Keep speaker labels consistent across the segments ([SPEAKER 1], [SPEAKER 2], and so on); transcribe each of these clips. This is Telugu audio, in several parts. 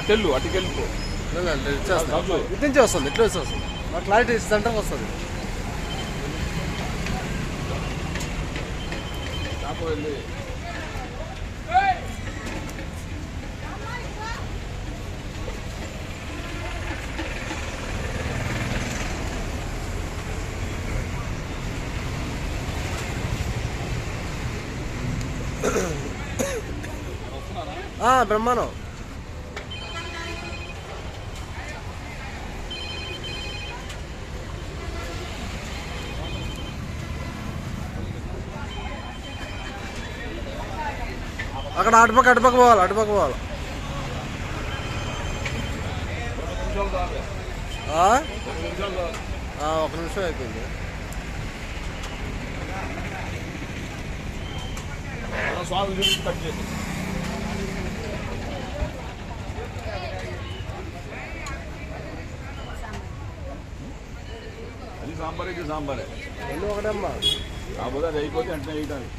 [SPEAKER 1] అటెళ్ళు అటుకెళ్ళిపో
[SPEAKER 2] ఇటు నుంచి వస్తుంది ఇట్లా వచ్చి వస్తుంది. మా క్లారిటీ సెంటర్కి వస్తుంది.
[SPEAKER 1] నాకు
[SPEAKER 2] అక్కడ అటుపక్క అటుపక్క పోవాలి అటుపక్క పోవాలి. ఒక నిమిషం అయిపోయింది.
[SPEAKER 1] అది సాంబార్ ఇది సాంబారే.
[SPEAKER 2] రెండు ఒకటమ్మా.
[SPEAKER 1] కాకపోతే అది అయిపోతే వెంటనే వేయటానికి.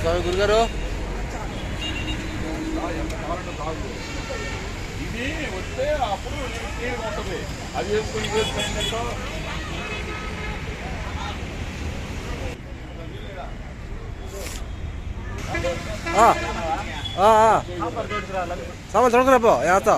[SPEAKER 2] స్వామి గురుగారు
[SPEAKER 1] ఎంత కావాలంటే కాదు ఇది వస్తే అప్పుడు నీకు క్లియర్గా ఉంటుంది అది వేసుకుని ఇది వేసుకుని ఏంటంటే
[SPEAKER 2] ఆ, ఆ, ఆ. సామాన్ తొడకరా పో వేస్తా